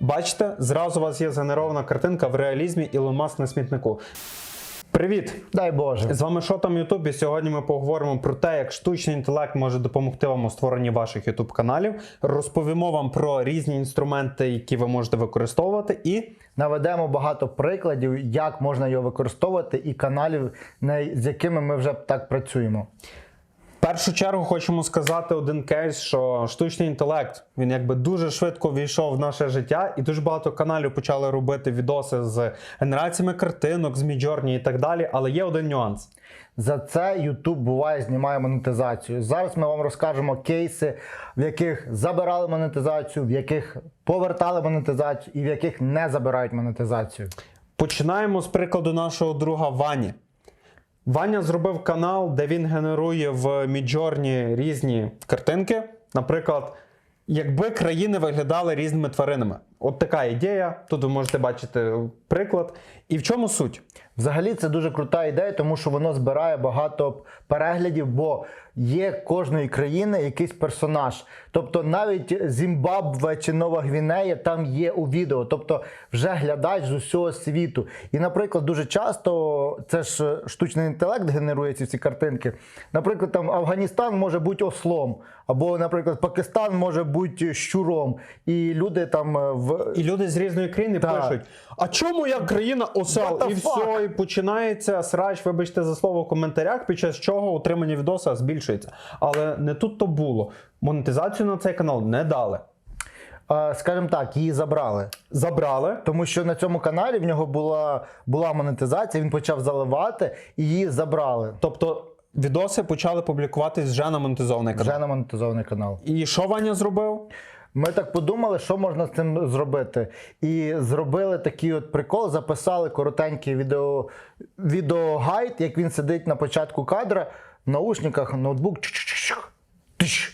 Бачите, зразу у вас є згенерована картинка в реалізмі Ілон Маск на смітнику. Привіт! Дай Боже. З вами Шотам Ютуб, і сьогодні ми поговоримо про те, як штучний інтелект може допомогти вам у створенні ваших Ютуб каналів. Розповімо вам про різні інструменти, які ви можете використовувати, і Наведемо багато прикладів, як можна його використовувати, і каналів, з якими ми вже так працюємо. В першу чергу хочемо сказати один кейс, що штучний інтелект він якби дуже швидко війшов в наше життя, і дуже багато каналів почали робити відоси з генераціями картинок, з Midjourney і так далі. Але є один нюанс. За це YouTube буває знімає монетизацію. Зараз ми вам розкажемо кейси, в яких забирали монетизацію, в яких повертали монетизацію і в яких не забирають монетизацію. Починаємо з прикладу нашого друга Вані. Ваня зробив канал, де він генерує в Міджорні різні картинки. Наприклад, якби країни виглядали різними тваринами. От така ідея. Тут ви можете бачити приклад. І в чому суть? Взагалі це дуже крута ідея, тому що воно збирає багато переглядів, бо є кожної країни якийсь персонаж. Тобто навіть Зімбабве чи Нова Гвінея там є у відео, тобто вже глядач з усього світу. І, наприклад, дуже часто це ж штучний інтелект генерує ці всі картинки. Наприклад, там Афганістан може бути ослом, або, наприклад, Пакистан може бути щуром. І люди там е, в І люди з різної країни Так. пишуть: а чому я країна осел? І все, і починається срач, вибачте за слово в коментарях, під час чого утримання відоса збільшується. Але не тут то було. Монетизацію на цей канал не дали. скажімо так, її забрали. Забрали. Тому що на цьому каналі в нього була, була монетизація, він почав заливати і її забрали. Тобто відоси почали публікуватись вже на монетизований канал. Вже на монетизований канал. І що Ваня зробив? Ми так подумали, що можна з цим зробити. І зробили такий от прикол, записали коротенький відео, відеогайд, як він сидить на початку кадра в наушниках, ноутбук.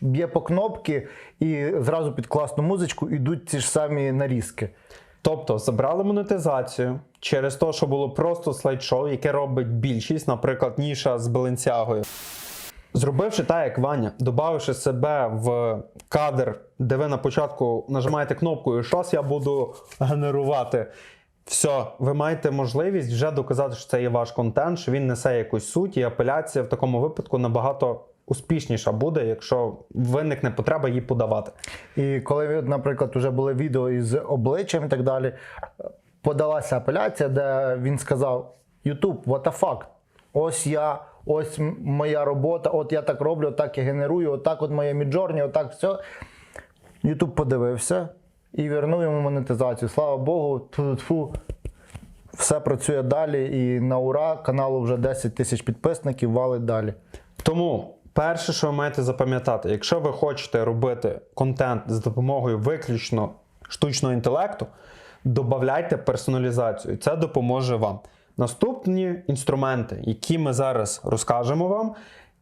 Б'є по кнопки і зразу під класну музичку йдуть ці ж самі нарізки. Тобто забрали монетизацію через те, що було просто слайд-шоу, яке робить більшість, наприклад, ніша з Беленцягою. Зробивши так, як Ваня, додавши себе в кадр, де ви на початку нажимаєте кнопку, і щось я буду генерувати. Все, ви маєте можливість вже доказати, що це є ваш контент, що він несе якусь суть, і апеляція в такому випадку набагато успішніша буде, якщо виникне потреба її подавати. І коли, наприклад, вже були відео із обличчям і так далі, подалася апеляція, де він сказав: YouTube, what the fuck? Ось я, ось моя робота, от я так роблю, так я генерую, отак от моє міджорні, отак все. YouTube подивився і вернув йому монетизацію. Слава Богу, тфу все працює далі. І на ура каналу вже 10 тисяч підписників валить далі. Тому перше, що ви маєте запам'ятати, якщо ви хочете робити контент з допомогою виключно штучного інтелекту, додавайте персоналізацію. Це допоможе вам. Наступні інструменти, які ми зараз розкажемо вам,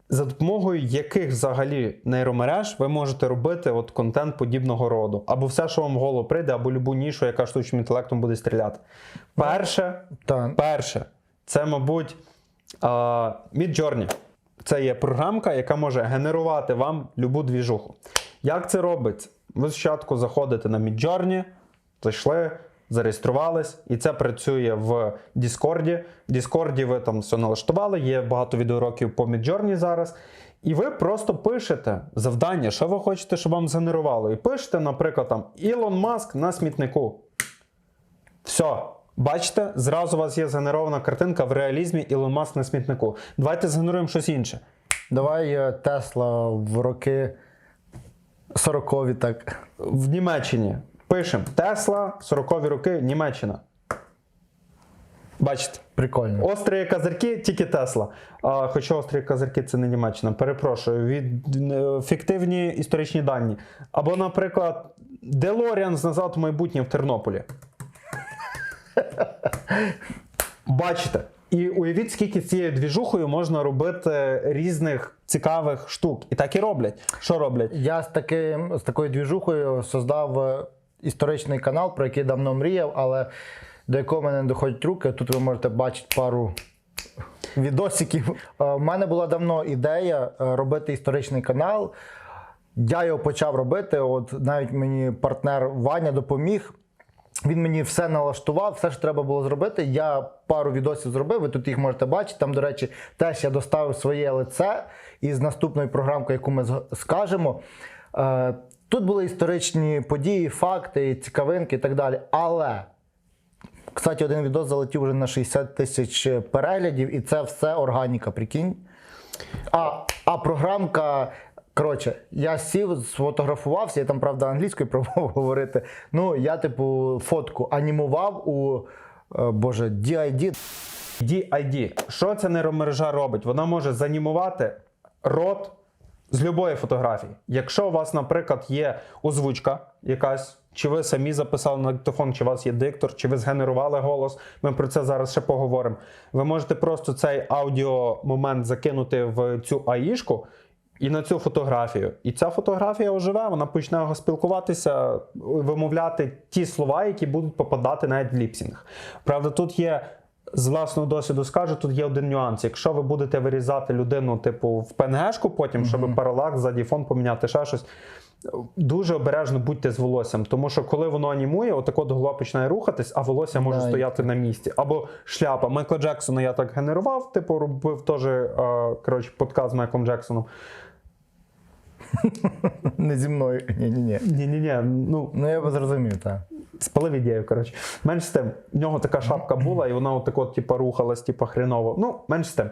за допомогою яких взагалі нейромереж ви можете робити от контент подібного роду, або все, що вам в голову прийде, або любу нішу, яка штучним інтелектом буде стріляти. Перше, Перше, це, мабуть, Midjourney. Це є програмка, яка може генерувати вам любу двіжуху. Як це робиться? Ви спочатку заходите на Midjourney, зайшли, зареєструвались, і це працює в Discord. В Discord ви там все налаштували, є багато відеоуроків по Midjourney зараз. І ви просто пишете завдання, що ви хочете, щоб вам згенерувало. І пишете, наприклад, там Ілон Маск на смітнику. Все. Бачите, зразу у вас є згенерована картинка в реалізмі Ілон Маск на смітнику. Давайте згенеруємо щось інше. Давай е, Тесла в роки 40-ві так. В Німеччині пишемо Тесла, 40-ві роки, Німеччина. Бачите, Прикольно. острі козирки, тільки Тесла. А, хоча острі козирки це не Німеччина. Перепрошую, від е, фіктивні історичні дані. Або, наприклад, Делоріан з назад в майбутнє в Тернополі. Бачите. І уявіть, скільки з цією двіжухою можна робити різних цікавих штук. І так і роблять. Що роблять? Я з, таким, з такою двіжухою создав е, історичний канал, про який давно мріяв, але до якого мене не доходять руки. Тут ви можете бачити пару відосиків. Е, У мене була давно ідея е, робити історичний канал. Я його почав робити. От навіть мені партнер Ваня допоміг. Він мені все налаштував, все, що треба було зробити. Я пару відосів зробив, ви тут їх можете бачити. Там, до речі, теж я доставив своє лице із наступною програмкою, яку ми скажемо. Тут були історичні події, факти, цікавинки і так далі. Але, кстати, один відос залетів вже на 60 тисяч переглядів, і це все органіка, прикинь. А, а програмка. Коротше, я сів, сфотографувався, я там, правда, англійською пробував говорити. Ну, я, типу, фотку анімував у е, Боже, DID. DID. Що ця нейромережа робить? Вона може занімувати рот з любої фотографії. Якщо у вас, наприклад, є озвучка якась, чи ви самі записали на диктофон, чи у вас є диктор, чи ви згенерували голос. Ми про це зараз ще поговоримо. Ви можете просто цей аудіомомент закинути в цю аїшку. І на цю фотографію. І ця фотографія оживе, вона почне спілкуватися, вимовляти ті слова, які будуть попадати навіть в ліпсінг. Правда, тут є. З власного досвіду скажу, тут є один нюанс. Якщо ви будете вирізати людину, типу, в ПНГшку потім, щоб паралакс, задній фон поміняти ще щось. Дуже обережно будьте з волоссям, тому що коли воно анімує, отак от голова починає рухатись, а волосся може Да, стояти на місці. Або шляпа. Майкла Джексона я так генерував, типу, робив теж е, коротше, подкаст з Майклом Джексоном. Не зі мною. Ні-ні-ні. Ні-ні-ні, ну Ну, я би зрозумів, так. Спалив ідею, коротше. Менш з тим, в нього така шапка була, і вона отак от, типу, рухалась, типу, хреново. Ну, менш з тим.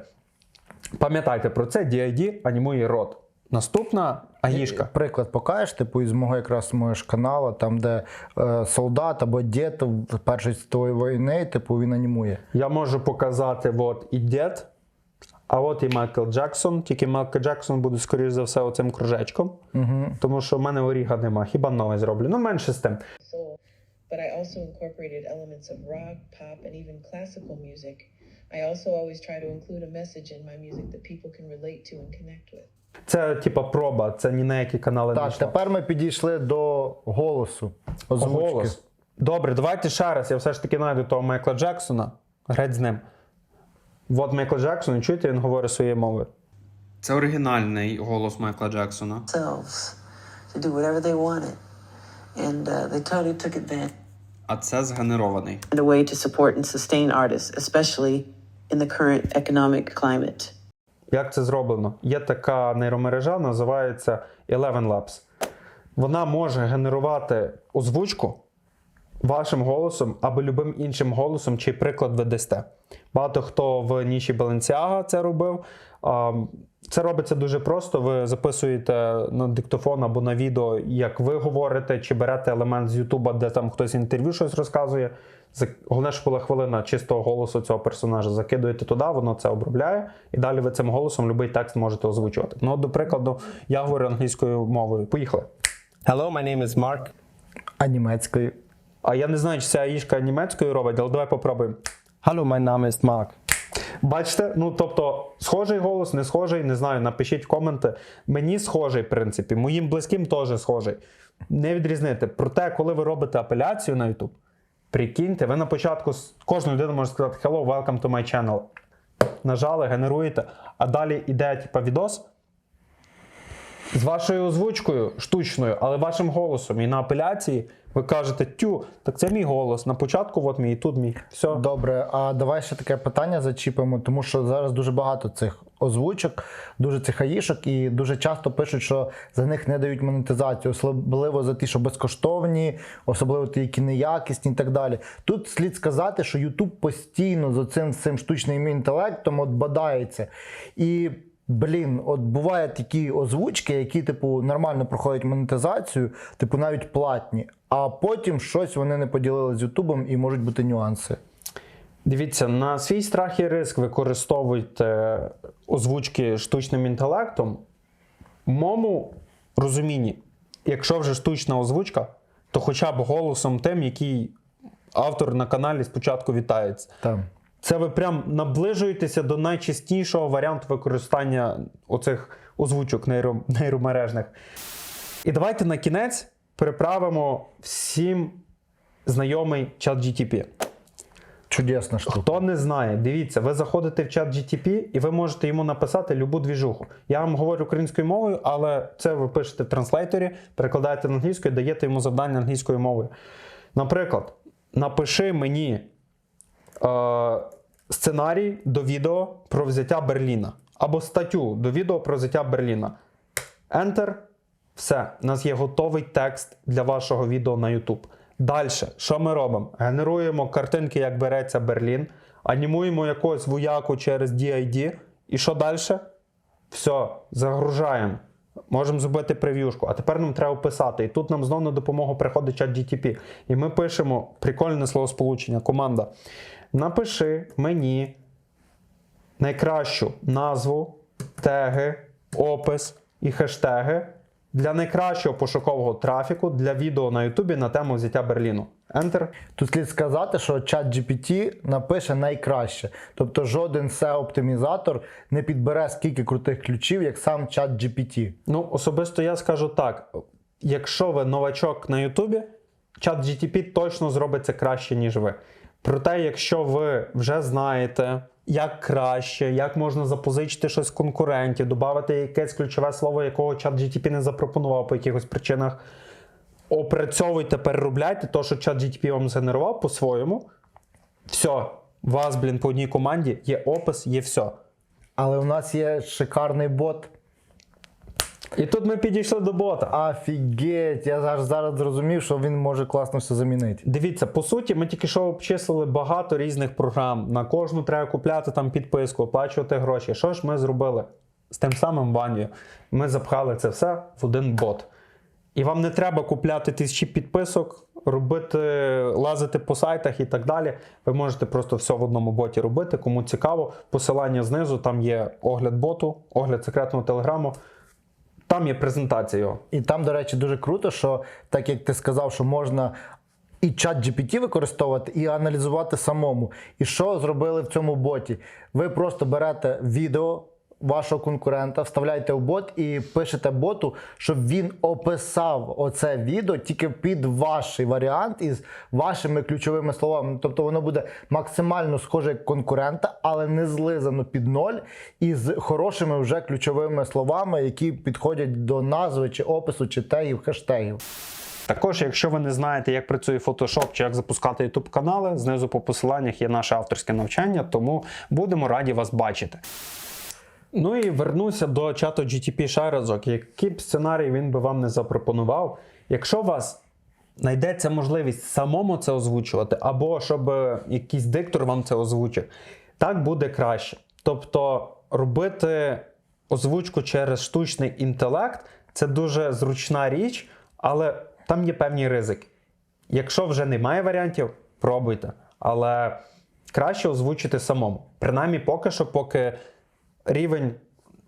Пам'ятайте про це, DID анімує рот. Наступна аїшка. Приклад покажеш, типу, із мого якраз мого ж каналу, там, де е, солдат або дід в Першої світової війни, типу, він анімує. Я можу показати от і дід, а от і Майкл Джексон. Тільки Майкл Джексон буде, скоріш за все, оцим кружечком. Угу. Тому що в мене оріга нема, хіба нове зроблю. Ну, менше з тим. But I also incorporated elements of rock, pop, and even classical music. I also always try to include a message in my music that people can relate to and connect with. Це, типа, проба, це ні на які канали не Так, йшло. тепер ми підійшли до голосу. Озвучки. Голос. Добре, давайте ще раз. Я все ж таки знайду того Майкла Джексона. Греть з ним. От Майкл Джексон, чуєте, він говорить своєю мовою. Це оригінальний голос Майкла Джексона. themselves to do whatever they wanted. And uh, they totally took advantage А це згенерований. a way to support and sustain artists, especially in the current economic climate. Як це зроблено? Є така нейромережа, називається Eleven Labs. Вона може генерувати озвучку вашим голосом або любим іншим голосом, чий приклад ви дасте. Багато хто в ніші Balenciaga це робив. Це робиться дуже просто. Ви записуєте на диктофон або на відео, як ви говорите, чи берете елемент з Ютуба, де там хтось інтерв'ю щось розказує. Головне, щоб була хвилина чистого голосу цього персонажа. Закидуєте туди, воно це обробляє, і далі ви цим голосом будь-який текст можете озвучувати. Ну, до прикладу, я говорю англійською мовою. Поїхали. Hello, my name is Mark. А німецькою. А я не знаю, чи ця їжка німецькою робить, але давай попробуємо. Hallo, mein Name ist Mark. Бачите, ну тобто, схожий голос, не схожий, не знаю, напишіть в коменти. Мені схожий, в принципі, моїм близьким теж схожий. Не відрізнити. Проте, коли ви робите апеляцію на YouTube, прикиньте, ви на початку кожна людина може сказати Hello, welcome to my channel. Нажали, генеруєте, а далі йде типа відос. З вашою озвучкою штучною, але вашим голосом. І на апеляції ви кажете, тю, так це мій голос. На початку, от мій, тут мій. Все. Добре, а давай ще таке питання зачіпимо, тому що зараз дуже багато цих озвучок, дуже цих аїшок, і дуже часто пишуть, що за них не дають монетизацію, особливо за ті, що безкоштовні, особливо ті, які неякісні і так далі. Тут слід сказати, що YouTube постійно з цим штучним інтелектом от бадається. І Блін, от бувають такі озвучки, які, типу, нормально проходять монетизацію, типу, навіть платні, а потім щось вони не поділили з Ютубом і можуть бути нюанси. Дивіться, на свій страх і риск використовуйте озвучки штучним інтелектом. В моєму розумінні, якщо вже штучна озвучка, то хоча б голосом тим, який автор на каналі спочатку вітається. Там. Це ви прям наближуєтеся до найчастішого варіанту використання оцих озвучок нейро, нейромережних. І давайте на кінець переправимо всім знайомий чат GTP. Чудесна штука. Хто не знає, дивіться, ви заходите в чат GTP і ви можете йому написати любу двіжуху. Я вам говорю українською мовою, але це ви пишете в транслейторі, перекладаєте на англійську і даєте йому завдання англійською мовою. Наприклад, напиши мені сценарій до відео про взяття Берліна. Або статтю до відео про взяття Берліна. Enter. Все, у нас є готовий текст для вашого відео на YouTube. Далі, що ми робимо? Генеруємо картинки, як береться Берлін, анімуємо якогось вояку через DID. І що далі? Все, загружаємо. Можемо зробити прев'юшку. А тепер нам треба писати. І тут нам знову на допомогу приходить чат GTP. І ми пишемо прикольне словосполучення, команда. Напиши мені найкращу назву, теги, опис і хештеги для найкращого пошукового трафіку для відео на Ютубі на тему взяття Берліну. Enter. Тут слід сказати, що чат GPT напише найкраще. Тобто жоден SEO-оптимізатор не підбере скільки крутих ключів, як сам чат GPT. Ну, особисто я скажу так: якщо ви новачок на Ютубі, чат GTP точно зробить це краще, ніж ви. Проте, якщо ви вже знаєте, як краще, як можна запозичити щось конкурентів, додати якесь ключове слово, якого чат GTP не запропонував по якихось причинах, опрацьовуйте, переробляйте то, що чат GTP вам згенерував по-своєму. Все, у вас, блін, по одній команді є опис, є все. Але у нас є шикарний бот. І тут ми підійшли до бота. Офігеть! Я аж зараз зрозумів, що він може класно все замінити. Дивіться, по суті, ми тільки що обчислили багато різних програм. На кожну треба купляти там підписку, оплачувати гроші. Що ж ми зробили з тим самим Ванію? Ми запхали це все в один бот. І вам не треба купляти тисячі підписок, робити, лазити по сайтах і так далі. Ви можете просто все в одному боті робити. Кому цікаво, посилання знизу, там є огляд боту, огляд секретного телеграму. Там є презентація його. І там, до речі, дуже круто, що так як ти сказав, що можна і чат GPT використовувати, і аналізувати самому. І що зробили в цьому боті? Ви просто берете відео вашого конкурента, вставляєте в бот і пишете боту, щоб він описав оце відео тільки під ваш варіант із вашими ключовими словами. Тобто воно буде максимально схоже як конкурента, але не злизано під ноль і з хорошими вже ключовими словами, які підходять до назви чи опису, чи тегів, хештегів. Також, якщо ви не знаєте, як працює Photoshop чи як запускати YouTube канали, знизу по посиланнях є наше авторське навчання, тому будемо раді вас бачити. Ну і вернуся до чату GTP ще разок. Який б сценарій він би вам не запропонував, якщо у вас знайдеться можливість самому це озвучувати, або щоб е, якийсь диктор вам це озвучив, так буде краще. Тобто робити озвучку через штучний інтелект це дуже зручна річ, але там є певні ризики. Якщо вже немає варіантів, пробуйте. Але краще озвучити самому. Принаймні, поки що, поки рівень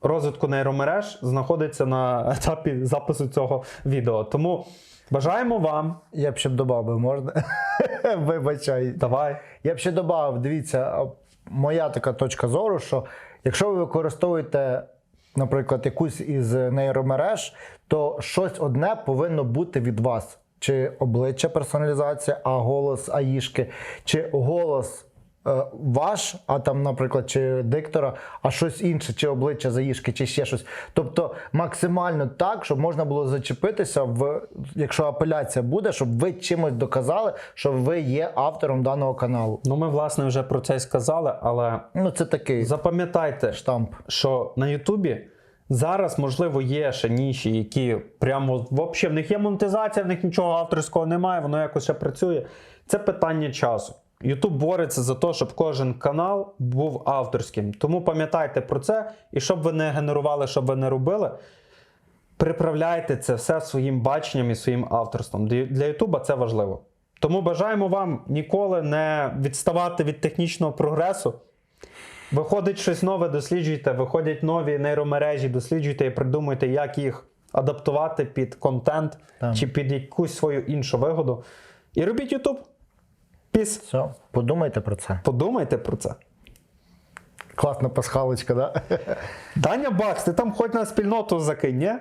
розвитку нейромереж знаходиться на етапі запису цього відео. Тому бажаємо вам. Я б ще б додав, можна? Вибачай. Давай. Я б ще додав, дивіться, моя така точка зору, що якщо ви використовуєте, наприклад, якусь із нейромереж, то щось одне повинно бути від вас. Чи обличчя персоналізація, а голос аїшки, чи голос ваш, а там, наприклад, чи диктора, а щось інше, чи обличчя заїшки, чи ще щось. Тобто максимально так, щоб можна було зачепитися, в, якщо апеляція буде, щоб ви чимось доказали, що ви є автором даного каналу. Ну, ми, власне, вже про це й сказали, але Ну, це такий запам'ятайте, штамп. що на Ютубі зараз, можливо, є ще ніші, які прямо взагалі в них є монетизація, в них нічого авторського немає, воно якось ще працює. Це питання часу. Ютуб бореться за те, щоб кожен канал був авторським. Тому пам'ятайте про це, і щоб ви не генерували, щоб ви не робили. Приправляйте це все своїм баченням і своїм авторством. Для Ютуба це важливо. Тому бажаємо вам ніколи не відставати від технічного прогресу. Виходить щось нове, досліджуйте, виходять нові нейромережі, досліджуйте і придумуйте, як їх адаптувати під контент Так. чи під якусь свою іншу вигоду. І робіть YouTube. Піс. Все, подумайте про це. Подумайте про це. Класна пасхалочка, да? Даня Бакс, ти там хоч на спільноту закинь, ні?